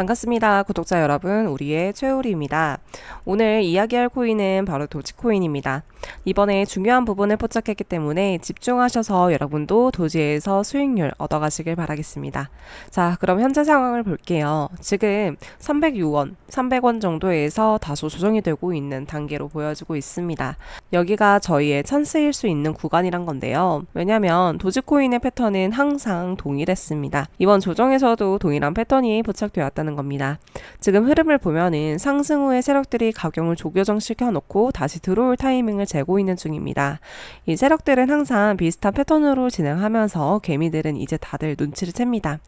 반갑습니다. 구독자 여러분, 우리의 최우리입니다. 오늘 이야기할 코인은 바로 도지코인입니다. 이번에 중요한 부분을 포착했기 때문에 집중하셔서 여러분도 도지에서 수익률 얻어가시길 바라겠습니다. 자, 그럼 현재 상황을 볼게요. 지금 306원, 300원 정도에서 다소 조정이 되고 있는 단계로 보여지고 있습니다. 여기가 저희의 찬스일 수 있는 구간이란 건데요. 왜냐면 도지코인의 패턴은 항상 동일했습니다. 이번 조정에서도 동일한 패턴이 포착되었다는 겁니다. 지금 흐름을 보면은 상승 후에 세력들이 가격을 조교정시켜 놓고 다시 들어올 타이밍을 재고 있는 중입니다. 이 세력들은 항상 비슷한 패턴으로 진행하면서 개미들은 이제 다들 눈치를 챕니다.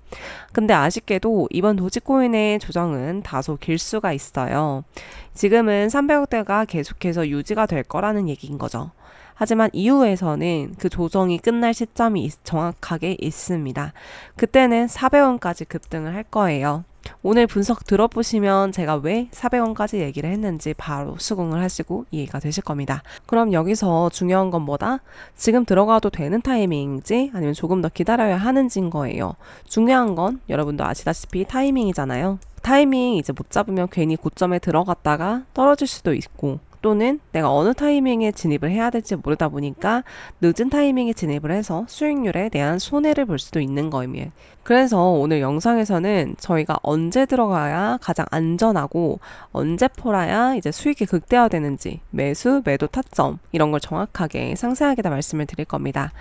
근데 아쉽게도 이번 도지코인의 조정은 다소 길 수가 있어요. 지금은 300억대가 계속해서 유지가 될 거라는 얘기인 거죠. 하지만 이후에서는 그 조정이 끝날 시점이 있- 정확하게 있습니다. 그때는 400원까지 급등을 할 거예요. 오늘 분석 들어보시면 제가 왜 400원까지 얘기를 했는지 바로 수긍을 하시고 이해가 되실 겁니다. 그럼 여기서 중요한 건 뭐다? 지금 들어가도 되는 타이밍인지 아니면 조금 더 기다려야 하는지인 거예요. 중요한 건 여러분도 아시다시피 타이밍이잖아요. 타이밍 이제 못 잡으면 괜히 고점에 들어갔다가 떨어질 수도 있고 또는 내가 어느 타이밍에 진입을 해야 될지 모르다 보니까 늦은 타이밍에 진입을 해서 수익률에 대한 손해를 볼 수도 있는 거예요. 그래서 오늘 영상에서는 저희가 언제 들어가야 가장 안전하고 언제 팔아야 이제 수익이 극대화되는지 매수, 매도 타점 이런 걸 정확하게 상세하게 다 말씀을 드릴 겁니다.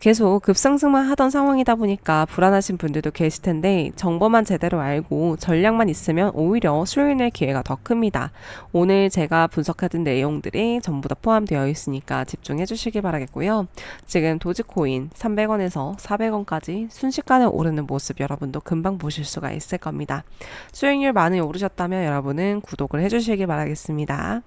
계속 급상승만 하던 상황이다 보니까 불안하신 분들도 계실 텐데 정보만 제대로 알고 전략만 있으면 오히려 수익 낼 기회가 더 큽니다. 오늘 제가 분석하던 내용들이 전부 다 포함되어 있으니까 집중해 주시기 바라겠고요. 지금 도지코인 300원에서 400원까지 순식간에 오르는 모습 여러분도 금방 보실 수가 있을 겁니다. 수익률 많이 오르셨다면 여러분은 구독을 해주시기 바라겠습니다.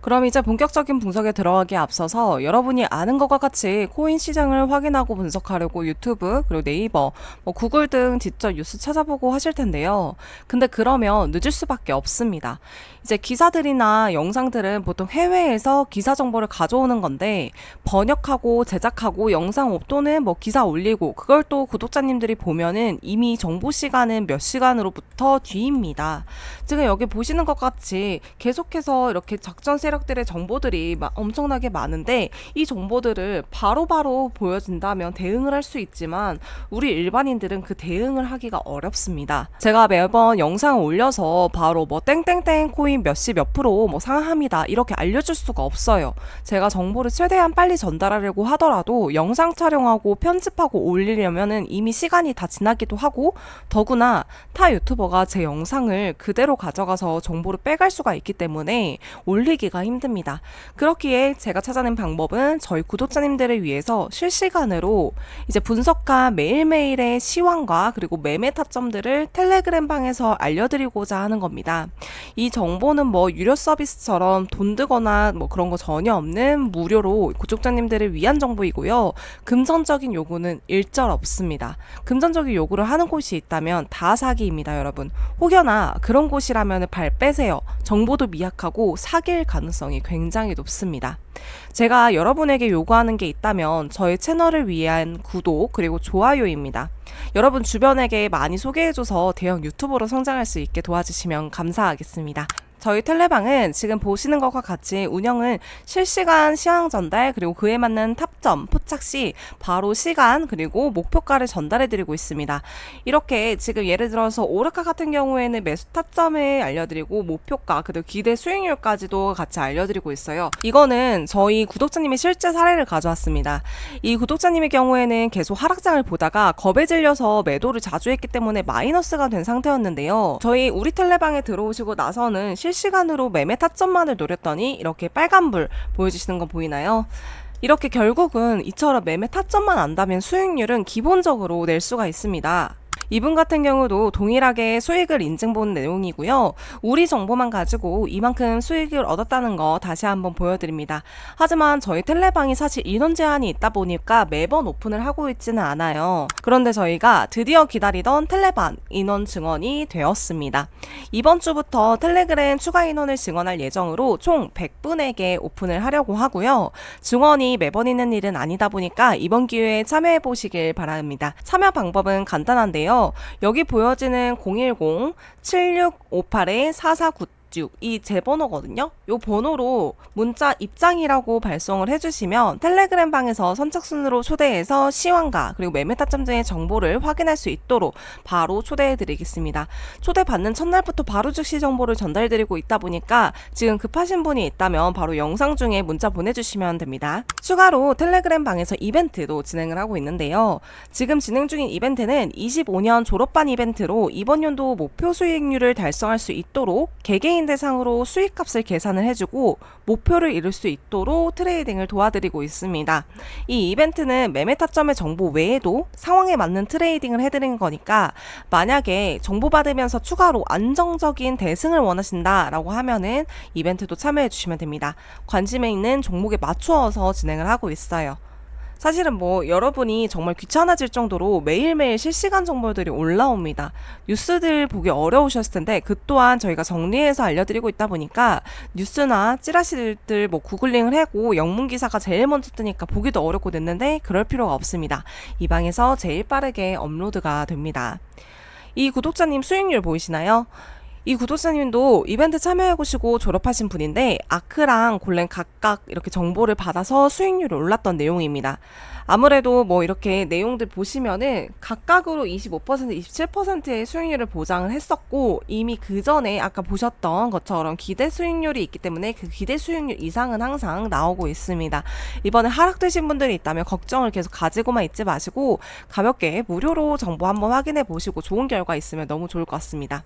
그럼 이제 본격적인 분석에 들어가기에 앞서서 여러분이 아는 것과 같이 코인 시장을 확인하고 분석하려고 유튜브 그리고 네이버, 뭐 구글 등 직접 뉴스 찾아보고 하실 텐데요. 근데 그러면 늦을 수밖에 없습니다. 이제 기사들이나 영상들은 보통 해외에서 기사 정보를 가져오는 건데 번역하고 제작하고 영상 업 또는 뭐 기사 올리고 그걸 또 구독자님들이 보면은 이미 정보 시간은 몇 시간으로부터 뒤입니다. 지금 여기 보시는 것 같이 계속해서 이렇게 작전 세 력들의 정보들이 마- 엄청나게 많은데 이 정보들을 바로바로 보여준다면 대응을 할 수 있지만 우리 일반인들은 그 대응을 하기가 어렵습니다. 제가 매번 영상을 올려서 바로 뭐 땡땡땡 코인 몇 시 몇 프로 뭐 상합니다 이렇게 알려줄 수가 없어요. 제가 정보를 최대한 빨리 전달하려고 하더라도 영상 촬영하고 편집하고 올리려면은 이미 시간이 다 지나기도 하고 더구나 타 유튜버가 제 영상을 그대로 가져가서 정보를 빼갈 수가 있기 때문에 올리기가 힘듭니다. 그렇기에 제가 찾아낸 방법은 저희 구독자님들을 위해서 실시간으로 이제 분석한 매일매일의 시황과 그리고 매매 타점들을 텔레그램 방에서 알려드리고자 하는 겁니다. 이 정보는 뭐 유료 서비스처럼 돈 들거나 뭐 그런 거 전혀 없는 무료로 구독자님들을 위한 정보이고요. 금전적인 요구는 일절 없습니다. 금전적인 요구를 하는 곳이 있다면 다 사기입니다, 여러분. 혹여나 그런 곳이라면 발 빼세요. 정보도 미약하고 사기일 가능성이 굉장히 높습니다. 제가 여러분에게 요구하는 게 있다면 저희 채널을 위한 구독 그리고 좋아요입니다. 여러분 주변에게 많이 소개해줘서 대형 유튜버로 성장할 수 있게 도와주시면 감사하겠습니다. 저희 텔레방은 지금 보시는 것과 같이 운영은 실시간 시황 전달 그리고 그에 맞는 탑점 포착 시 바로 시간 그리고 목표가를 전달해 드리고 있습니다. 이렇게 지금 예를 들어서 오르카 같은 경우에는 매수 타점을 알려드리고 목표가 그리고 기대 수익률까지도 같이 알려드리고 있어요. 이거는 저희 구독자님의 실제 사례를 가져왔습니다. 이 구독자님의 경우에는 계속 하락장을 보다가 겁에 질려서 매도를 자주 했기 때문에 마이너스가 된 상태였는데요. 저희 우리 텔레방에 들어오시고 나서는 실 시간으로 매매 타점만을 노렸더니 이렇게 빨간불 보여주시는 거 보이나요? 이렇게 결국은 이처럼 매매 타점만 안다면 수익률은 기본적으로 낼 수가 있습니다. 이분 같은 경우도 동일하게 수익을 인증본 내용이고요. 우리 정보만 가지고 이만큼 수익을 얻었다는 거 다시 한번 보여드립니다. 하지만 저희 텔레방이 사실 인원 제한이 있다 보니까 매번 오픈을 하고 있지는 않아요. 그런데 저희가 드디어 기다리던 텔레방 인원 증원이 되었습니다. 이번 주부터 텔레그램 추가 인원을 증원할 예정으로 총 100분에게 오픈을 하려고 하고요. 증원이 매번 있는 일은 아니다 보니까 이번 기회에 참여해 보시길 바랍니다. 참여 방법은 간단한데요. 여기 보여지는 010-7658-4496이 제 번호거든요. 이 번호로 문자 입장이라고 발송을 해주시면 텔레그램 방에서 선착순으로 초대해서 시황과 그리고 매매 타점 등의 정보를 확인할 수 있도록 바로 초대해드리겠습니다. 초대받는 첫날부터 바로 즉시 정보를 전달드리고 있다 보니까 지금 급하신 분이 있다면 바로 영상 중에 문자 보내주시면 됩니다. 추가로 텔레그램 방에서 이벤트도 진행을 하고 있는데요. 지금 진행 중인 이벤트는 25년 졸업반 이벤트로 이번 연도 목표 수익률을 달성할 수 있도록 개개인 대상으로 수익값을 계산을 해주고 목표를 이룰 수 있도록 트레이딩을 도와드리고 있습니다. 이 이벤트는 매매 타점의 정보 외에도 상황에 맞는 트레이딩을 해드리는 거니까 만약에 정보 받으면서 추가로 안정적인 대승을 원하신다라고 하면은 이벤트도 참여해 주시면 됩니다. 관심에 있는 종목에 맞추어서 진행을 하고 있어요. 사실은 뭐 여러분이 정말 귀찮아질 정도로 매일매일 실시간 정보들이 올라옵니다. 뉴스들 보기 어려우셨을 텐데 그 또한 저희가 정리해서 알려드리고 있다 보니까 뉴스나 찌라시들 뭐 구글링을 하고 영문 기사가 제일 먼저 뜨니까 보기도 어렵고 됐는데 그럴 필요가 없습니다. 이 방에서 제일 빠르게 업로드가 됩니다. 이 구독자님 수익률 보이시나요? 이 구독자님도 이벤트 참여해보시고 졸업하신 분인데 아크랑 골렘 각각 이렇게 정보를 받아서 수익률이 올랐던 내용입니다. 아무래도 뭐 이렇게 내용들 보시면은 각각으로 25%, 27%의 수익률을 보장을 했었고 이미 그 전에 아까 보셨던 것처럼 기대 수익률이 있기 때문에 그 기대 수익률 이상은 항상 나오고 있습니다. 이번에 하락되신 분들이 있다면 걱정을 계속 가지고만 있지 마시고 가볍게 무료로 정보 한번 확인해 보시고 좋은 결과 있으면 너무 좋을 것 같습니다.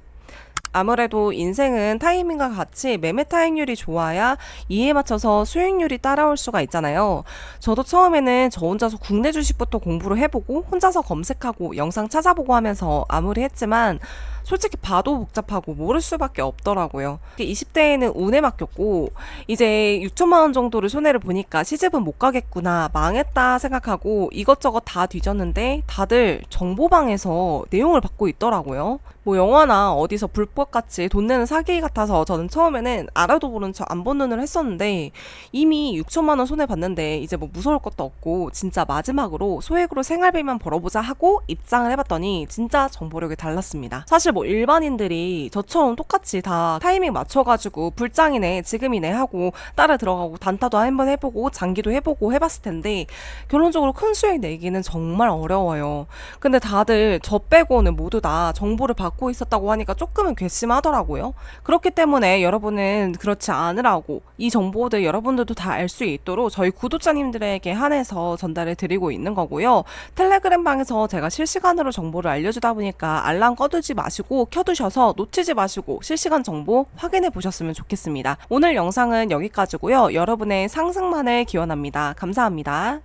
아무래도 인생은 타이밍과 같이 매매 타익률이 좋아야 이에 맞춰서 수익률이 따라올 수가 있잖아요. 저도 처음에는 저 혼자서 국내 주식부터 공부를 해보고 혼자서 검색하고 영상 찾아보고 하면서 아무리 했지만 솔직히 봐도 복잡하고 모를 수밖에 없더라고요. 20대에는 운에 맡겼고 이제 6천만 원 정도를 손해를 보니까 시집은 못 가겠구나 망했다 생각하고 이것저것 다 뒤졌는데 다들 정보방에서 내용을 받고 있더라고요. 뭐 영화나 어디서 불법 같이 돈 내는 사기 같아서 저는 처음에는 알아도 모른 척 안 본 눈을 했었는데 이미 6천만 원 손해 봤는데 이제 뭐 무서울 것도 없고 진짜 마지막으로 소액으로 생활비만 벌어보자 하고 입장을 해봤더니 진짜 정보력이 달랐습니다. 사실 뭐 일반인들이 저처럼 똑같이 다 타이밍 맞춰가지고 불장이네 지금이네 하고 따라 들어가고 단타도 한번 해보고 장기도 해보고 해봤을 텐데 결론적으로 큰 수익 내기는 정말 어려워요. 근데 다들 저 빼고는 모두 다 정보를 받고 있었다고 하니까 조금은 괘씸하더라고요. 그렇기 때문에 여러분은 그렇지 않으라고 이 정보들 여러분들도 다 알 수 있도록 저희 구독자님들에게 한해서 전달해 드리고 있는 거고요. 텔레그램 방에서 제가 실시간으로 정보를 알려주다 보니까 알람 꺼두지 마시고 켜두셔서 놓치지 마시고 실시간 정보 확인해 보셨으면 좋겠습니다. 오늘 영상은 여기까지고요. 여러분의 상승만을 기원합니다. 감사합니다.